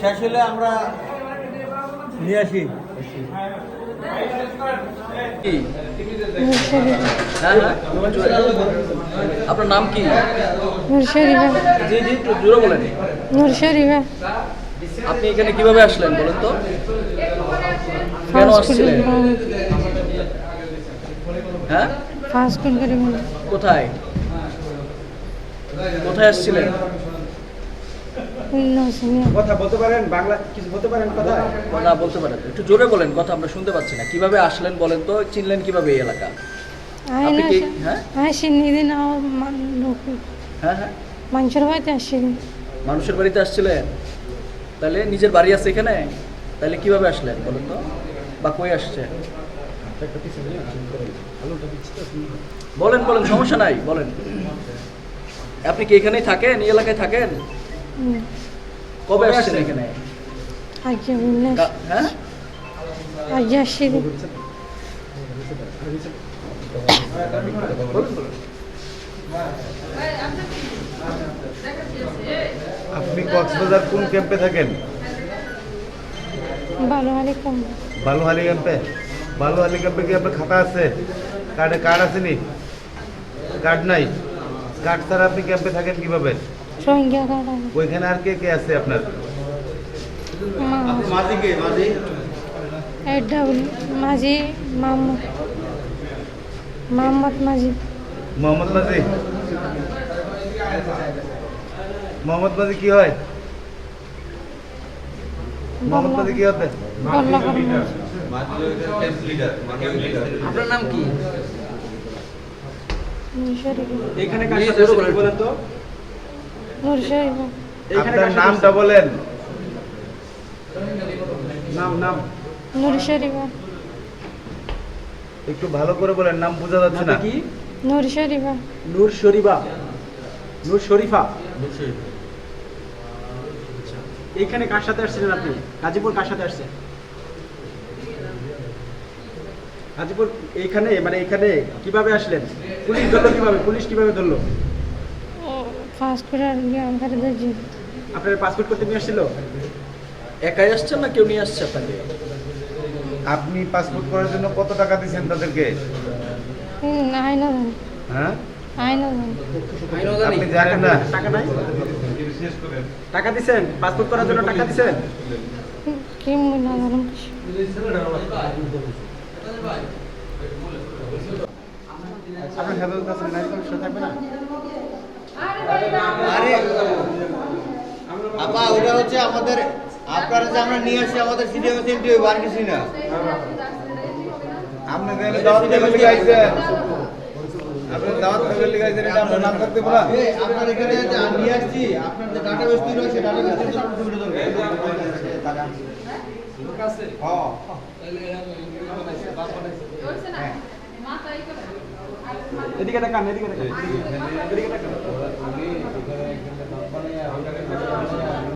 শেষ হলে আমরা নিয়ে আসি। হ্যাঁ হ্যাঁ আপনার নাম কি? নূর শরীফা। জি জি একটু জোরে বলেন। নূর শরীফা। আপনি এখানে কীভাবে আসলেন বলেন তো? কেন আসছিলেন? হ্যাঁ? কোথায়? কোথায় আসছিলেন? কথা বলতে পারেন বাংলা কিছু বলতে পারেন কথা? না বলতে পারেন। একটু জোরে বলেন কথা আমরা শুনতে পাচ্ছি না। কীভাবে আসলেন বলেন তো চিনলেন কীভাবে এই এলাকা? হ্যাঁ? হ্যাঁ হ্যাঁ। মানুষের বাড়িতে আসি মানুষের বাড়িতে আসছিলেন? তাহলে নিজের বাড়ি আছে এখানে? তাহলে কীভাবে আসলেন বলেন তো? বা কই আসছেন? বলেন বলেন সমস্যা নাই বলেন। আপনি কি এখানেই থাকেন? এই এলাকায় থাকেন? কবে আসছেন এখানে? আগে হ্যাঁ। আগে আপনি কক্সবাজার কোন ক্যাম্পে থাকেন? ভালো আলাইকুম বালুহালি ক্যাম্পে? বালুহালি ক্যাম্পে কি আপনার খাতা আছে? কার্ডে কার্ড আছে নি? কার্ড নাই? কার্ড ছাড়া আপনি ক্যাম্পে থাকেন কীভাবে? ওইখানে আর কে কে আছে আপনার? মাঝি কে? মাঝি? মাঝি মাহমুদ মোহাম্মদ মাঝি। মোহাম্মদ মাঝি? মোহাম্মদ মাঝি কি হয়? মোহাম্মদ মাঝি কি করে আপনার নাম কি? এখানে কার সাথে আসছেন বলেন তো? আপনার নামটা বলেন। নাম নাম। একটু ভালো করে বলেন নাম বোঝা যাচ্ছে না। কি? নূর শরীফা। নূর শরীফা? নূর শরীফা। এইখানে কার সাথে আসছিলেন আপনি? গাজীপুর কার সাথে আসছেন? গাজীপুর এইখানে মানে এখানে কীভাবে আসলেন? পুলিশ ধরলো কীভাবে? পুলিশ কীভাবে ধরলো? ফাস্ট ফুড আর আমার আপনার পাসপোর্ট করতে নিয়ে আসছিল? একাই আসছেন না কেউ নিয়ে আসছে আপনাকে? আপনি পাসপোর্ট করার জন্য কত টাকা দিয়েছেন তাদেরকে? আয়না হ্যাঁ? আয়না আপনি জানেন না। টাকা নাই? টাকা দিছেন? পাসপোর্ট করার জন্য টাকা দিছেন? কি মনে করেন আপনার হেফাজত আছে নারী কমিশন থাকবে না? আরে আপা ওটা হচ্ছে আমাদের আপনারা যে আমরা নিয়ে আসি আমাদের সিটি হইব আর কিছুই না। আপনি আপনার এখানে যে আমি নিয়ে আসছি আপনার যে ডাটাবেস তৈরি হয়েছে ডাটাবেস তৈরি আপনার সুবিধা দরকার এদিকে দেখান এদিকে দেখান। এদিকে দেখান।